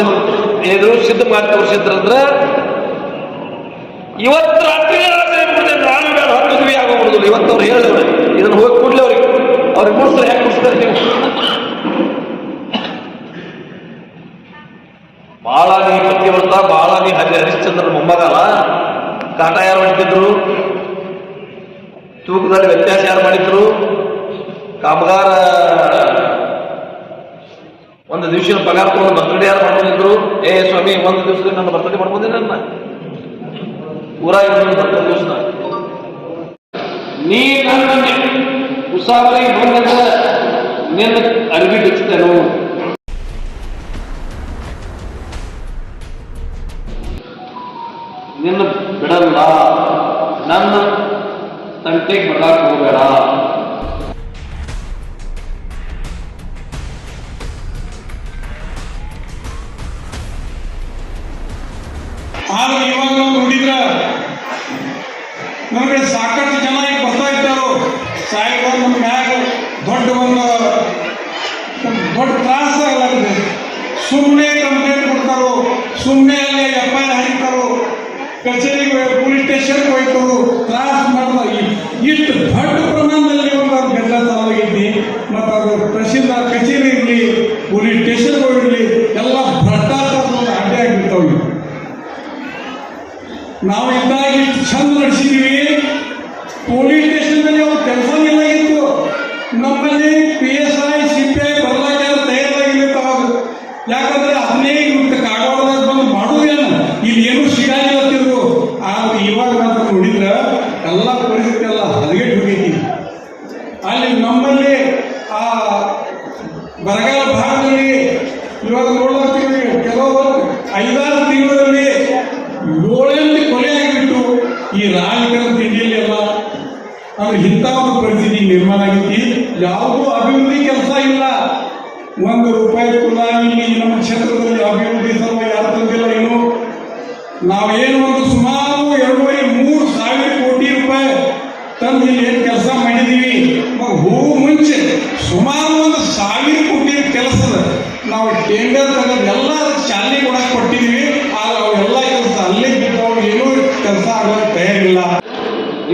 ನಿಮ್ಗೆ ಏನು ಸಿದ್ಧ ಮಾಡಿ ತೋರಿಸಿದ್ರಂದ್ರ, ಇವತ್ತು ರಾತ್ರಿ ನಾನು ಬೇಡ, ಹತ್ತು ಮದುವೆ ಆಗೋಗ್ಬಿಡುದಿಲ್ಲ. ಇವತ್ತು ಅವ್ರು ಹೇಳಿದ್ರು, ಇದನ್ನ ಹೋಗಿ ಕೂಡಲೇ ಅವ್ರಿಗೆ ಅವ್ರಿಗೆ ಮುಗಿಸ್ತಾರೆ ಯಾಕೆ ಮುಗಿಸ್ತಾರೆ ನೀವು? ಬಾಳಾನಿ ಪತಿವ್ರತ ಬಾಳಾನಿ ಹರಿ ಹರಿಶ್ಚಂದ್ರ ಮೊಮ್ಮಗಲ್ಲ. ಕಾಟ ಯಾರು ಮಾಡಿದ್ರು? ತೂಕದಲ್ಲಿ ವ್ಯತ್ಯಾಸ ಯಾರು ಮಾಡಿದ್ರು? ಕಾಮಗಾರ ಒಂದು ದಿವಸ ಪಗಾರ ತಗೊಂಡು ಬರ್ತಡೇ ಯಾರು ಮಾಡ್ಕೊಂಡಿದ್ರು. ಏ, ಸ್ವಾಮಿ, ಒಂದು ದಿವಸದಲ್ಲಿ ನನ್ನ ಬರ್ತಡೇ ಮಾಡ್ಕೊಂಡಿ ನನ್ನ ಊರಾಗ ಬರ್ತಡೇ ದಿವಸ. ನೀ ನನ್ನ ಉಸಾಬರಿ ಬಂದಂದ್ರ ನಿನ್ನ ಅರಿವಿ ಬಿಚ್ಚುತ್ತೇನೋ ನಿನ್ನ ಬಿಡಲ್ಲ. ನನ್ನ ತಂಟೆಗೆ ಬರಕ್ ಹೋಗಬೇಡ. ನಮಗೆ ಸಾಕಷ್ಟು ಜನ ಈಗ ಬರ್ತಾ ಇದ್ದಾರು. ಸಾಹೇಬ ನಮ್ಮ ಮ್ಯಾಗ ದೊಡ್ಡ ಒಂದು ದೊಡ್ಡ ತ್ರಾಸ ಆಗಲಾಗಿದೆ. ಸುಮ್ಮನೆ ಕಂಪ್ಲೇಂಟ್ ಕೊಡ್ತಾರೋ ಸುಮ್ಮನೆ ಅಲ್ಲಿ ಎಫ್ ಐ ಆರ್ ಹಾಕ್ತಾರೋ ಕಚೇರಿಗೆ ಪೊಲೀಸ್ ಸ್ಟೇಷನ್ಗೆ ಹೋಯ್ತಾರೋ, ತ್ರಾಸ ಮಾಡ್ದ ಇಷ್ಟು ದೊಡ್ಡ ಪ್ರಮಾಣದಲ್ಲಿ ಒಂದು ಅದು ಗದ್ದಲ ಚಾಲಾಗೈತಿ ಮತ್ತು ಅದು ಪ್ರಸಿದ್ಧ ಕಚೇರಿ ಇರಲಿ, ಪೊಲೀಸ್ ಸ್ಟೇಷನ್ ಹೋಗಿರಲಿ, ಎಲ್ಲ ಭ್ರಷ್ಟಾಚಾರದ ಅಡ್ಡೆ ಆಗಿರ್ತಾವೆ. ನಾವು ಇಷ್ಟು ಚಂದ ನಡೆಸಿದೀವಿ ಪೊಲೀಸ್ ಸ್ಟೇಷನ್ನಲ್ಲಿ ಅವ್ರ ಕೆಲಸ ಇಲ್ಲ ಇತ್ತು ನಮ್ಮಲ್ಲಿ P S I C I ಬರ್ಲಾಕ ತಯಾರಾಗಿರ್ಬೇಕು ಅವಾಗ ಯಾಕಂದ್ರೆ ಅದನ್ನೇ ಇವತ್ತು ಕಾಗವಾಡದಾಗ ಬಂದು ಮಾಡೋದೇನು ಇಲ್ಲಿ. ಏನು ಸಿಗಾಗಿಲ್ಲತ್ತಿದ್ರು ಆ, ಇವಾಗ ಮಾತ್ರ ನೋಡಿದ್ರ ಎಲ್ಲ ಪರಿಸ್ಥಿತಿ ಎಲ್ಲ ಹದಗೆಟ್ಟು ಹೋಗೈತಿ. ಅಲ್ಲಿ ನಮ್ಮಲ್ಲಿ, ಆ, ಬರಗಾಲ ಭಾಗದಲ್ಲಿ ಇವಾಗ ನೋಡ್ಲಾಗ್ತೀವಿ ರಾಜಕೀಯ ತಿಂಡಿಯಲ್ಲಿ ಎಲ್ಲ ಅಂದ್ರೆ ಇಂಥ ಒಂದು ಪರಿಸ್ಥಿತಿ ನಿರ್ಮಾಣ ಆಗೈತಿ ಯಾವುದೂ ಅಭಿವೃದ್ಧಿ ಕೆಲಸ ಇಲ್ಲ. ಒಂದು ರೂಪಾಯಿ ಕೂಡ ಇಲ್ಲಿ ನಮ್ಮ ಕ್ಷೇತ್ರದಲ್ಲಿ ಅಭಿವೃದ್ಧಿ ಸಲುವಾಗಿ ಯಾರು ತಂದಿಲ್ಲ ಇನ್ನು ನಾವೇನು ಒಂದು ಸುಮಾರು ಎರಡೂವರೆ ಮೂರು ಸಾವಿರ ಕೋಟಿ ರೂಪಾಯಿ ತಂದು ಇಲ್ಲಿ ಏನು ಕೆಲಸ ಮಾಡಿದೀವಿ ಹೋಗೋ ಮುಂಚೆ ಸುಮಾರು ಒಂದು ಸಾವಿರ ಕೋಟಿ ಕೆಲಸದ ನಾವು ಟೆಂಡರ್ ತಗೊಂಡು ಎಲ್ಲ ಶಾಲೆ ಕೊಡಕ್ಕೆ ಕೊಟ್ಟಿದ್ವಿ ಆದ್ರೆ ಅವೆಲ್ಲ ಕೆಲಸ ಅಲ್ಲೇ ಬಿದ್ದವು ಏನೂ ಕೆಲಸ ಆಗೋಕೆ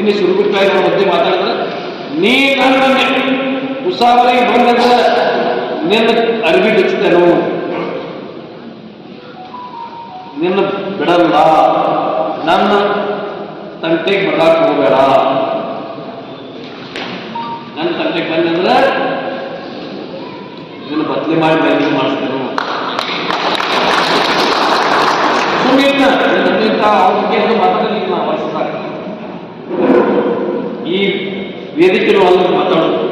ನಿನ್ನೆ ಸುರುಗುಟ್ಟಾಗಿ ಮಧ್ಯೆ ಮಾತಾಡಿದ್ರೆ ನೀ ನನ್ನ ಉಸಾಬರಿಗೆ ಬಂದಂತ ನಿನ್ನ ಅರಿವಿ ಬಿಚ್ಚುತ್ತೇನೋ ನಿನ್ನ ಬಿಡಲ್ಲ. ನನ್ನ ತಂಟೆಗೆ ಬರಕ್ ಹೋಗಬೇಡ. ನನ್ನ ತಂಟೆಗೆ ಬಂದಂದ್ರೆ ನಿನ್ನ ಬದಲಿ ಮಾಡಿ ಬದಲಿ ಮಾಡಿಸ್ತೇನೆ ಸುಮ್ಮನೆ ಅವ್ರಿಗೆ ಅವ್ರ ಈ ವೇದಿಕೆಯಲ್ಲಿ ಒಂದು ಮಾತಾಡೋದು